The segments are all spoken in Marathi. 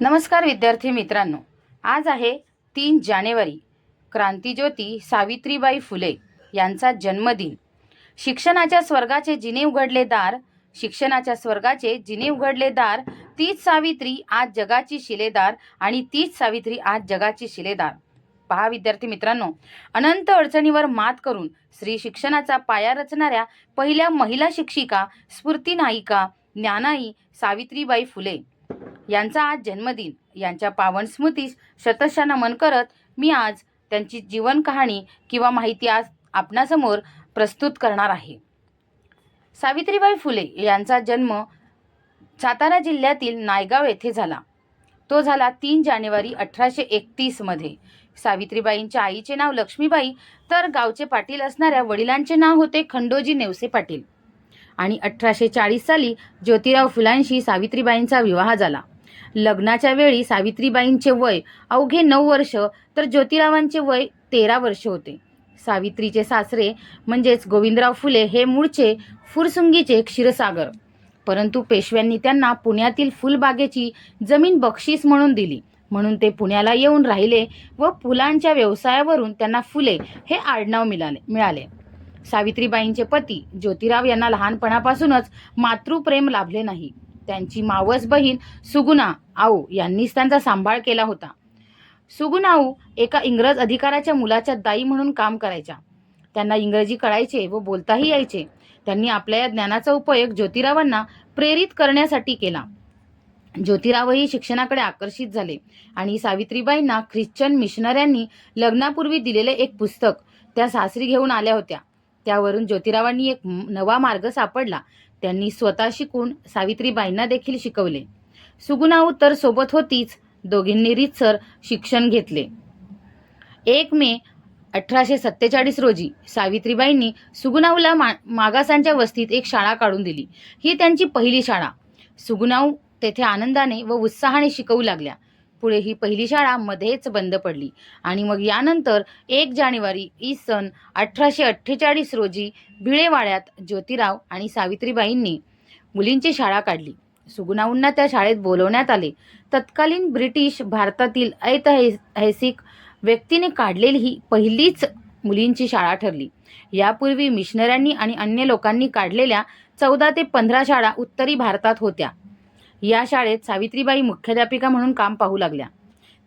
नमस्कार विद्यार्थी मित्रांनो. आज आहे तीन जानेवारी. क्रांतिज्योती सावित्रीबाई फुले यांचा जन्मदिन. शिक्षणाच्या स्वर्गाचे जिने उघडले दार शिक्षणाच्या स्वर्गाचे जिने उघडले दार तीच सावित्री आज जगाची शिलेदार आणि तीच सावित्री आज जगाची शिलेदार. पहा विद्यार्थी मित्रांनो अनंत अडचणीवर मात करून स्त्री शिक्षणाचा पाया रचणाऱ्या पहिल्या महिला शिक्षिका स्फूर्ती नायिका ज्ञानाई सावित्रीबाई फुले. यांचा आज जन्मदिन. यांच्या पावन स्मृतीस शतशः नमन करत मी आज त्यांची जीवन कहाणी किंवा माहिती आज आपणासमोर प्रस्तुत करणार आहे. सावित्रीबाई फुले यांचा जन्म सातारा जिल्ह्यातील नायगाव येथे झाला. तो झाला तीन जानेवारी अठराशे एकतीसमध्ये सावित्रीबाईंच्या आईचे नाव लक्ष्मीबाई तर गावचे पाटील असणाऱ्या वडिलांचे नाव होते खंडोजी नेवसे पाटील. आणि अठराशे चाळीस साली ज्योतिराव फुलांशी सावित्रीबाईंचा विवाह झाला. लग्नाच्या वेळी सावित्रीबाईंचे वय अवघे नऊ वर्ष तर ज्योतिरावांचे वय तेरा वर्ष होते. सावित्रीचे सासरे म्हणजेच गोविंदराव फुले हे मूळचे फुरसुंगीचे क्षीरसागर. परंतु पेशव्यांनी त्यांना पुण्यातील फुलबागेची जमीन बक्षीस म्हणून दिली. म्हणून ते पुण्याला येऊन राहिले व फुलांच्या व्यवसायावरून त्यांना फुले हे आडनाव मिळाले मिळाले. सावित्रीबाईंचे पती ज्योतिराव यांना लहानपणापासूनच मातृप्रेम लाभले नाही. त्यांची मावस बहीण सुगुणा आऊ यांनीच त्यांचा सांभाळ केला होता. सुगुणाऊ एका इंग्रज अधिकाऱ्याच्या मुलाच्या दाई म्हणून काम करायच्या. त्यांना इंग्रजी कळायचे व बोलताही यायचे. त्यांनी आपल्या या ज्ञानाचा उपयोग ज्योतिरावांना प्रेरित करण्यासाठी केला. ज्योतिरावही शिक्षणाकडे आकर्षित झाले आणि सावित्रीबाईंना ख्रिश्चन मिशनऱ्यांनी लग्नापूर्वी दिलेले एक पुस्तक त्या सासरी घेऊन आल्या होत्या. त्यावरून ज्योतिरावांनी एक नवा मार्ग सापडला. त्यांनी स्वतः शिकून सावित्रीबाईंना देखील शिकवले. सुगुणाऊ तर सोबत होतीच दोघींनी रीतसर शिक्षण घेतले. एक मे अठराशे सत्तेचाळीस रोजी सावित्रीबाईंनी सुगुणाऊला मा मागासांच्या वस्तीत एक शाळा काढून दिली. ही त्यांची पहिली शाळा. सुगुणाऊ तेथे आनंदाने व उत्साहाने शिकवू लागल्या. पुढे ही पहिली शाळा मध्येच बंद पडली. आणि मग यानंतर एक जानेवारी इ सन अठराशे अठ्ठेचाळीस रोजी भिळेवाड्यात ज्योतिराव आणि सावित्रीबाईंनी मुलींची शाळा काढली. सुगुणाऊंना त्या शाळेत बोलवण्यात आले. तत्कालीन ब्रिटिश भारतातील ऐतिहासिक व्यक्तीने काढलेली ही पहिलीच मुलींची शाळा ठरली. यापूर्वी मिशनऱ्यांनी आणि अन्य लोकांनी काढलेल्या चौदा ते पंधरा शाळा उत्तरी भारतात होत्या. या शाळेत सावित्रीबाई मुख्याध्यापिका म्हणून काम पाहू लागल्या.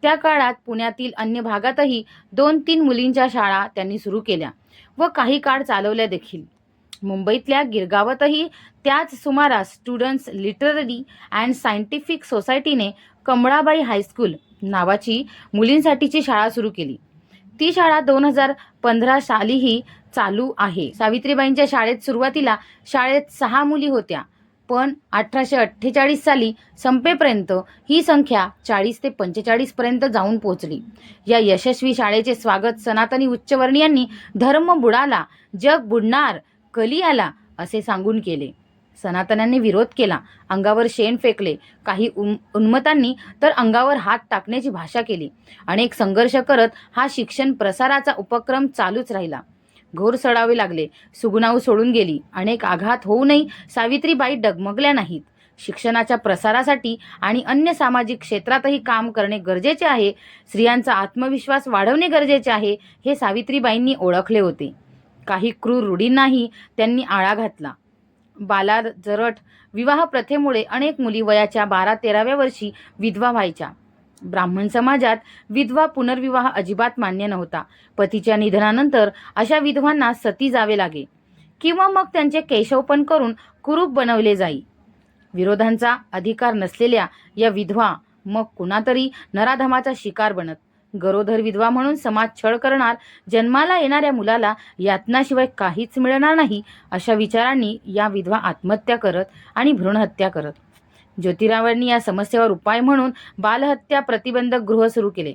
त्या काळात पुण्यातील अन्य भागातही दोन तीन मुलींच्या शाळा त्यांनी सुरू केल्या व काही काळ चालवल्या देखील. मुंबईतल्या गिरगावातही त्याच सुमारास स्टुडंट्स लिटररी अँड सायंटिफिक सोसायटीने कमळाबाई हायस्कूल नावाची मुलींसाठीची शाळा सुरू केली. ती शाळा दोन हजार पंधरा सालीही चालू आहे. सावित्रीबाईंच्या शाळेत सुरुवातीला शाळेत सहा मुली होत्या. पण अठराशे अठ्ठेचाळीस साली संपेपर्यंत ही संख्या चाळीस ते पंचेचाळीसपर्यंत जाऊन पोहोचली. या यशस्वी शाळेचे स्वागत सनातनी उच्चवर्णीयांनी धर्म बुडाला जग बुडणार कली आला असे सांगून केले. सनातन्यांनी विरोध केला अंगावर शेण फेकले काही उन उन्मतांनी तर अंगावर हात टाकण्याची भाषा केली. अनेक संघर्ष करत हा शिक्षण प्रसाराचा उपक्रम चालूच राहिला. घोर सडावे लागले. सुगुणाऊ सोडून गेली. अनेक आघात होऊनही सावित्रीबाई डगमगल्या नाहीत. शिक्षणाच्या प्रसारासाठी आणि अन्य सामाजिक क्षेत्रातही काम करणे गरजेचे आहे. स्त्रियांचा आत्मविश्वास वाढवणे गरजेचे आहे हे सावित्रीबाईंनी ओळखले होते. काही क्रूर रूढींनाही त्यांनी आळा घातला. बाला जरट विवाह प्रथेमुळे अनेक मुली वयाच्या बारा तेराव्या वर्षी विधवा व्हायच्या. ब्राह्मण समाजात विधवा पुनर्विवाह अजिबात मान्य नव्हता. पतीच्या निधनानंतर अशा विधवांना सती जावे लागे. किंवा मग त्यांचे केशवपण करून कुरूप बनवले जाई. विरोधांचा अधिकार नसलेल्या या विधवा मग कुणातरी नराधमाचा शिकार बनत. गरोदर विधवा म्हणून समाज छळ करणार जन्माला येणाऱ्या मुलाला यातनाशिवाय काहीच मिळणार नाही अशा विचारांनी या विधवा आत्महत्या करत आणि भ्रूणहत्या करत. ज्योतिरावांनी या समस्येवर उपाय म्हणून बालहत्या प्रतिबंधक गृह सुरू केले.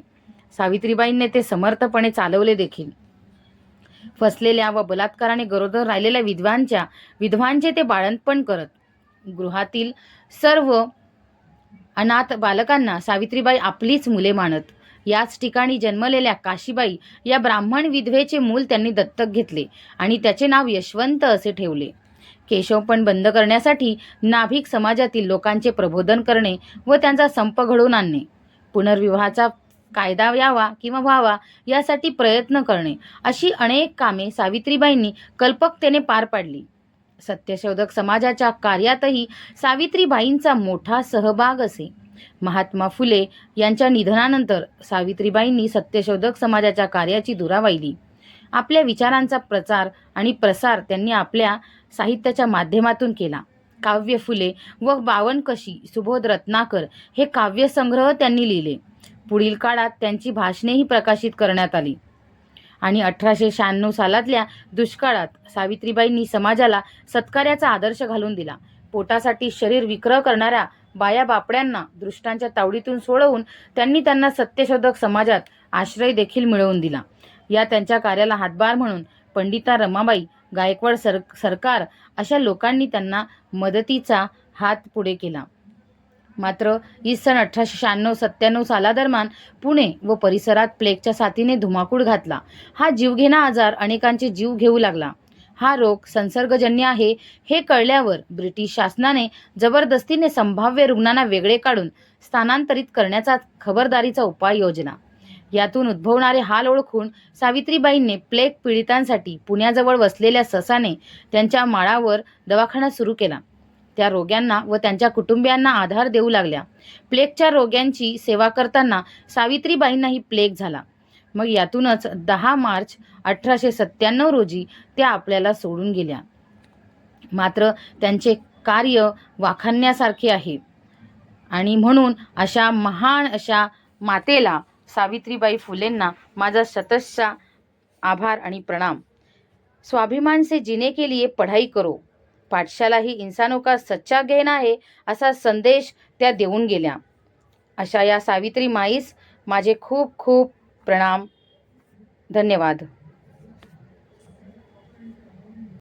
सावित्रीबाईंनी ते समर्थपणे चालवले देखील. फसलेल्या व बलात्काराने गरोदर राहिलेल्या विधवांच्या विधवांचे ते बाळंतपण करत. गृहातील सर्व अनाथ बालकांना सावित्रीबाई आपलीच मुले मानत. याच ठिकाणी जन्मलेल्या काशीबाई या ब्राह्मण विधवेचे मूल त्यांनी दत्तक घेतले आणि त्याचे नाव यशवंत असे ठेवले. केशवपण बंद करण्यासाठी नाभिक समाजातील लोकांचे प्रबोधन करणे व त्यांचा संप घडवून आणणे. पुनर्विवाहाचा कायदा यावा किंवा व्हावा यासाठी प्रयत्न करणे अशी अनेक कामे सावित्रीबाईंनी कल्पकतेने पार पाडली. सत्यशोधक समाजाच्या कार्यातही सावित्रीबाईंचा मोठा सहभाग असे. महात्मा फुले यांच्या निधनानंतर सावित्रीबाईंनी सत्यशोधक समाजाच्या कार्याची दुरा वाहिली आपल्या विचारांचा प्रचार आणि प्रसार त्यांनी आपल्या साहित्याच्या माध्यमातून केला. काव्य फुले व बावनकशी सुबोध रत्नाकर हे काव्यसंग्रह त्यांनी लिहिले. पुढील काळात त्यांची भाषणेही प्रकाशित करण्यात आली. आणि अठराशे शहाण्णव सालातल्या दुष्काळात सावित्रीबाईंनी समाजाला सत्कार्याचा आदर्श घालून दिला. पोटासाठी शरीर विक्रय करणाऱ्या बाया बापड्यांना दृष्टांच्या तावडीतून सोडवून त्यांनी त्यांना सत्यशोधक समाजात आश्रय देखील मिळवून दिला. या त्यांच्या कार्याला हातभार म्हणून पंडिता रमाबाई गायकवाड सर सरकार अशा लोकांनी त्यांना मदतीचा हात पुढे केला. मात्र इस सन अठराशे शहाण्णव सत्त्याण्णव सालादरम्यान पुणे व परिसरात प्लेगच्या साथीने धुमाकूळ घातला. हा जीवघेणा आजार अनेकांचे जीव घेऊ लागला. हा रोग संसर्गजन्य आहे हे कळल्यावर ब्रिटिश शासनाने जबरदस्तीने संभाव्य रुग्णांना वेगळे काढून स्थानांतरित करण्याचा खबरदारीचा उपाय योजना यातून उद्भवणारे हाल ओळखून सावित्रीबाईंनी प्लेग पीडितांसाठी पुण्याजवळ वसलेल्या ससाने त्यांच्या माळावर दवाखाना सुरू केला. त्या रोग्यांना व त्यांच्या कुटुंबियांना आधार देऊ लागल्या. प्लेगच्या रोग्यांची सेवा करताना सावित्रीबाईंनाही प्लेग झाला. मग यातूनच दहा मार्च अठराशे सत्त्याण्णव रोजी त्या आपल्याला सोडून गेल्या. मात्र त्यांचे कार्य वाखाणण्यासारखे आहे. आणि म्हणून अशा महान अशा मातेला सावित्रीबाई फुलेंना माझा शतशा आभार आणि प्रणाम. स्वाभिमान से जीने के लिए पढ़ाई करो. पाठशाला ही इंसानों का सच्चा गहना आहे असा संदेश त्या देऊन गेल्या. अशा या सावित्री माईस माझे खूप खूप प्रणाम. धन्यवाद.